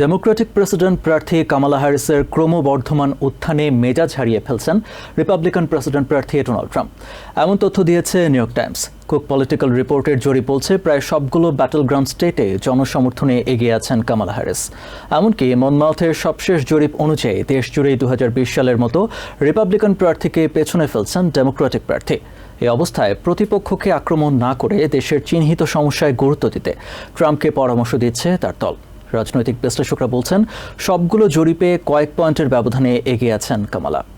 Democratic president প্রার্থী কামালা হ্যারিসের ক্রমবর্ধমান উত্থানে মেজাজ হারিয়ে ফেলছেন রিপাবলিকান প্রেসিডেন্ট প্রার্থী ডোনাল্ড ট্রাম্প। এমন তথ্য দিয়েছে New York Times. Cook political রিপোর্টের জরিপ বলছে, প্রায় সবগুলো ব্যাটল গ্রাউন্ড স্টেটে জনসমর্থনে এগিয়ে আছেন কামালা হ্যারিস। এমনকি মনমাউথের সবশেষ জরিপ অনুযায়ী দেশ জুড়েই দু সালের মতো রিপাবলিকান প্রার্থীকে পেছনে ফেলছেন ডেমোক্রেটিক প্রার্থী। এই অবস্থায় প্রতিপক্ষকে আক্রমণ না করে দেশের চিহ্নিত সমস্যায় গুরুত্ব দিতে ট্রাম্পকে পরামর্শ দিচ্ছে তার দল। রাজনৈতিক বিশ্লেষকরা বলছেন সবগুলো জরিপে কয়েক পয়েন্টের ব্যবধানে এগিয়ে আছেন কামালা।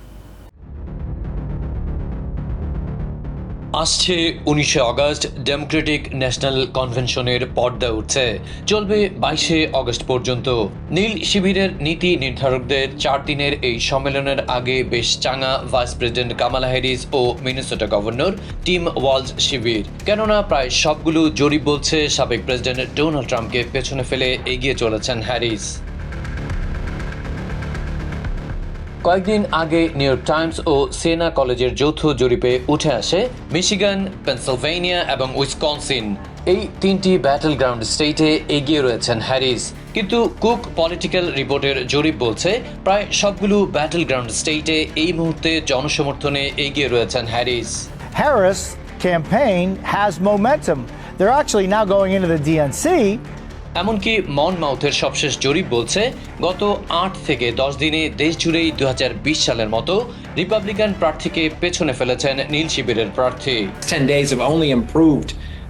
আসছে উনিশে আগস্ট ডেমোক্রেটিক ন্যাশনাল কনভেনশনের পর্দা উঠছে। চলবে বাইশে আগস্ট পর্যন্ত। নীল শিবিরের নীতি নির্ধারকদের চার দিনের এই সম্মেলনের আগে বেশ চাঙা ভাইস প্রেসিডেন্ট কামালা হ্যারিস ও মিনেসোটা গভর্নর টিম ওয়ালস শিবির। কেননা প্রায় সবগুলো জরিপ বলছে, সাবেক প্রেসিডেন্ট ডোনাল্ড ট্রাম্পকে পেছনে ফেলে এগিয়ে চলেছেন হ্যারিস। কয়েকদিন আগে নিউ ইয়র্ক টাইমস ও সেনা কলেজের যৌথ জরিপে উঠে আসে মিশিগান, পেনসিলভেনিয়া এবং উইসকনসিন এই তিনটি ব্যাটল গ্রাউন্ড স্টেটে এগিয়ে রয়েছেন হ্যারিস কিন্তু কুক পলিটিক্যাল রিপোর্টের জরিপ বলছে, প্রায় সবগুলো ব্যাটল গ্রাউন্ড স্টেটে এই মুহূর্তে জনসমর্থনে এগিয়ে রয়েছেন Harris Harris campaign has momentum. They're actually now going into the DNC. এমনকি মন মাউথের সবশেষ জরিপ বলছে, গত আট থেকে দশ দিনে দেশ জুড়েই দু হাজার বিশ সালের মতো রিপাবলিকান প্রার্থীকে পেছনে ফেলেছেন নীল শিবিরের প্রার্থী।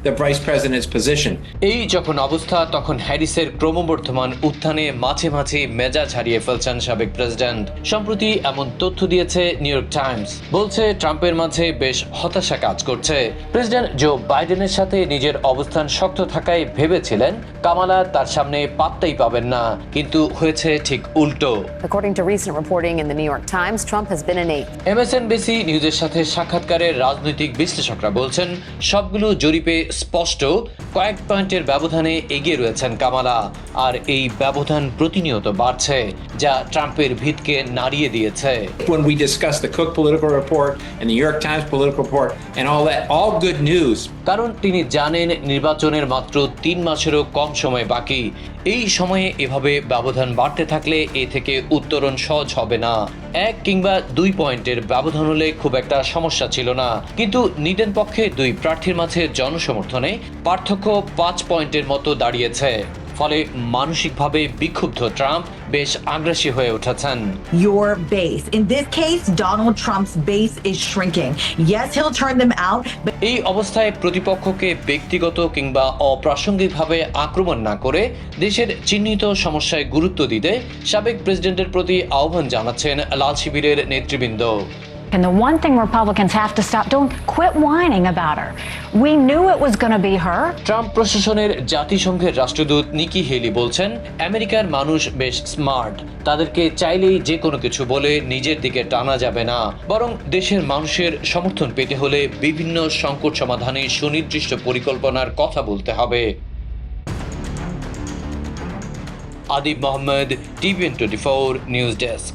10 days have only improved the vice president's position. এই যখন অবস্থা তখন হ্যারিসের ক্রমবর্ধমান উত্থানে মাঝে মাঝে মেজাজ হারিয়ে ফেলছেন সাবেক প্রেসিডেন্ট সম্প্রতি এমন তথ্য দিয়েছে নিউ ইয়র্ক টাইমস বলছে ট্রাম্পের মাঝে বেশ হতাশা কাজ করছে প্রেসিডেন্ট জো বাইডেনের সাথে নিজের অবস্থান শক্ত থাকায় ভেবেছিলেন কামালা তার সামনে পাত্তাই পাবেন না কিন্তু হয়েছে ঠিক উল্টো According to recent reporting in the New York Times, Trump has been an eighth. এমএসএনবিসি নিউজের সাথে সাক্ষাৎকারে রাজনৈতিক বিশ্লেষকরা বলছেন সবগুলো জরিপে স্পষ্ট কয়েক পয়েন্টের ব্যবধানে এগিয়ে রয়েছেন কামালা আর এই ব্যবধান প্রতিনিয়ত বাড়ছে যা ট্রাম্পের ভিতকে নাড়িয়ে দিয়েছে। When we discuss the cook political report and কারণ তিনি জানেন নির্বাচনের মাত্র তিন মাসেরও কম সময় বাকি এই সময়ে এভাবে ব্যবধান বাড়তে থাকলে এ থেকে উত্তরণ সহজ হবে না। এক কিংবা দুই পয়েন্টের ব্যবধান হলে খুব একটা সমস্যা ছিল না। কিন্তু নিডেন পক্ষে দুই প্রার্থীর মাঝে জনসমর্থনে পার্থক্য পাঁচ পয়েন্টের মতো দাঁড়িয়েছে। ফলে মানসিকভাবে বিক্ষুব্ধ ট্রাম্প বেশ আগ্রাসী হয়ে উঠেছেন your base. In this case, Donald Trump's base is shrinking. Yes, he'll turn them out, but এই অবস্থায় প্রতিপক্ষকে ব্যক্তিগত কিংবা অপ্রাসঙ্গিকভাবে আক্রমণ না করে দেশের চিহ্নিত সমস্যায় গুরুত্ব দিতে সাবেক প্রেসিডেন্টের প্রতি আহ্বান জানাচ্ছেন লাল শিবিরের নেতৃবৃন্দ And the one thing Republicans have to stop doing, quit whining about her. We knew it was going to be her. Trump প্রশাসনের জাতিসংঘের রাষ্ট্রদূত নিকি হেলি বলছেন আমেরিকার মানুষ বেশ স্মার্ট তাদেরকে চাইলেই যে কোনো কিছু বলে নিজের দিকে টানা যাবে না বরং দেশের মানুষের সমর্থন পেতে হলে বিভিন্ন সংকট সমাধানে সুনির্দিষ্ট পরিকল্পনার কথা বলতে হবে Adib Mohammad TVN twenty four news desk